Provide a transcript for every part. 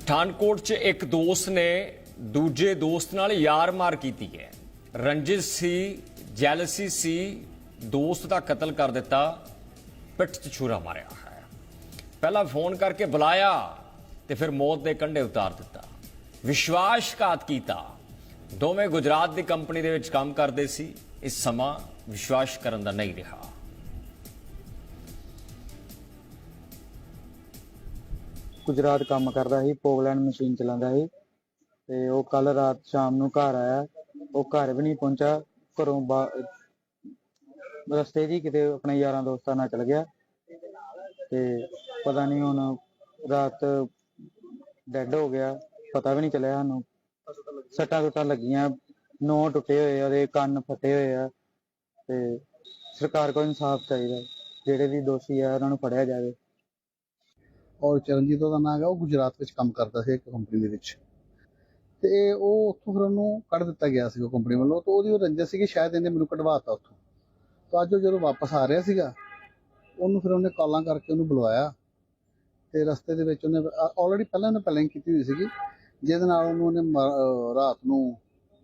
ਪਠਾਨਕੋਟ 'ਚ ਇੱਕ ਦੋਸਤ ਨੇ ਦੂਜੇ ਦੋਸਤ ਨਾਲ ਯਾਰ ਮਾਰ ਕੀਤੀ ਹੈ। ਰੰਜਿਸ਼ ਸੀ, ਜੈਲਸੀ ਸੀ, ਦੋਸਤ ਦਾ ਕਤਲ ਕਰ ਦਿੱਤਾ, ਪਿੱਠ 'ਚ ਛੁਰਾ ਮਾਰਿਆ ਹੈ। ਪਹਿਲਾਂ ਫੋਨ ਕਰਕੇ ਬੁਲਾਇਆ ਤੇ ਫਿਰ ਮੌਤ ਦੇ ਕੰਢੇ ਉਤਾਰ ਦਿੱਤਾ। ਵਿਸ਼ਵਾਸਘਾਤ ਕੀਤਾ। ਦੋਵੇਂ ਗੁਜਰਾਤ ਦੀ ਕੰਪਨੀ ਦੇ ਵਿੱਚ ਕੰਮ ਕਰਦੇ ਸੀ। ਇਸ ਸਮਾਂ ਵਿਸ਼ਵਾਸ ਕਰਨ ਦਾ ਨਹੀਂ ਰਿਹਾ। ਗੁਜਰਾਤ ਕੰਮ ਕਰਦਾ ਸੀ, ਪੋਗਲੈਂਡ ਮਸ਼ੀਨ ਚਲਾਉਂਦਾ ਸੀ ਤੇ ਉਹ ਕੱਲ ਰਾਤ ਸ਼ਾਮ ਨੂੰ ਘਰ ਆਇਆ, ਉਹ ਘਰ ਵੀ ਨਹੀਂ ਪਹੁੰਚਾ, ਘਰੋਂ ਰਸਤੇ 'ਚ ਕਿਤੇ ਆਪਣੇ ਯਾਰਾਂ ਦੋਸਤਾਂ ਨਾਲ ਚਲ ਗਿਆ ਤੇ ਪਤਾ ਨਹੀਂ ਹੁਣ ਰਾਤ ਡੈੱਡ ਹੋ ਗਿਆ, ਪਤਾ ਵੀ ਨਹੀਂ ਚੱਲਿਆ ਸਾਨੂੰ। ਸੱਟਾਂ ਸੁੱਟਾਂ ਲੱਗੀਆਂ ਨੋ ਟੁੱਟੇ ਹੋਏ ਆ, ਉਹਦੇ ਕੰਨ ਫਟੇ ਹੋਏ ਆ ਤੇ ਸਰਕਾਰ ਕੋਲ ਇਨਸਾਫ ਚਾਹੀਦਾ, ਜਿਹੜੇ ਵੀ ਦੋਸ਼ੀ ਆ, ਉਹਨਾਂ ਨੂੰ ਫੜਿਆ ਜਾਵੇ। ਔਰ ਚਰਨਜੀਤ ਉਹਦਾ ਨਾਮ ਹੈਗਾ, ਉਹ ਗੁਜਰਾਤ ਵਿੱਚ ਕੰਮ ਕਰਦਾ ਸੀ ਇੱਕ ਕੰਪਨੀ ਦੇ ਵਿੱਚ। ਤੇ ਉਹ ਉੱਥੋਂ ਫਿਰ ਉਹਨੂੰ ਕੱਢ ਦਿੱਤਾ ਗਿਆ ਸੀ, ਉਹ ਕੰਪਨੀ ਵੱਲੋਂ। ਤੇ ਉਹਦੀ ਉਹ ਰੰਜਿਸ਼ ਸੀਗੀ, ਸ਼ਾਇਦ ਇਹਨੇ ਮੈਨੂੰ ਕਢਵਾਤਾ ਉੱਥੋਂ। ਤਾਂ ਅੱਜ ਉਹ ਜਦੋਂ ਵਾਪਸ ਆ ਰਿਹਾ ਸੀਗਾ, ਉਹਨੂੰ ਫਿਰ ਉਹਨੇ ਕਾਲਾਂ ਕਰਕੇ ਉਹਨੂੰ ਬੁਲਵਾਇਆ ਤੇ ਰਸਤੇ ਦੇ ਵਿੱਚ ਉਹਨੇ ਆਲਰੇਡੀ ਪਹਿਲਾਂ ਉਹਨੇ ਪਲੈਨ ਕੀਤੀ ਹੋਈ ਸੀਗੀ, ਜਿਹਦੇ ਨਾਲ ਉਹਨੂੰ ਉਹਨੇ ਮਾ- ਰਾਤ ਨੂੰ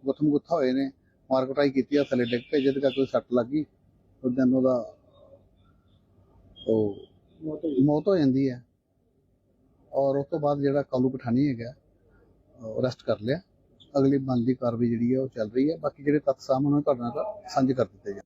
ਗੁੱਥਮ ਗੁੱਥਾ ਹੋਏ ਨੇ, ਮਾਰ ਕੁਟਾਈ ਕੀਤੀ ਆ ਥੱਲੇ ਡਿੱਗ ਪਏ, ਜਿਹਦੇ ਕਰਕੇ ਉਹਦੀ ਸੱਟ ਲੱਗੀ ਉਸ ਦਿਨ ਉਹਦਾ ਉਹ ਮੌਤ ਹੋ ਜਾਂਦੀ ਹੈ। ਔਰ ਉਸ ਤੋਂ ਬਾਅਦ ਜਿਹੜਾ ਕਾਲੂ ਪਠਾਨੀ ਹੈਗਾ ਅਰੈਸਟ ਕਰ ਲਿਆ। ਅਗਲੀ ਬਣਦੀ ਕਾਰਵਾਈ ਜਿਹੜੀ ਹੈ ਉਹ ਚੱਲ ਰਹੀ ਹੈ। ਬਾਕੀ ਜਿਹੜੇ ਤੱਥ ਸਾਹਮਣੇ ਉਹਨਾਂ ਨੂੰ ਤੁਹਾਡੇ ਨਾਲ ਸਾਂਝੇ ਕਰ ਦਿੱਤੇ ਜਾਣ।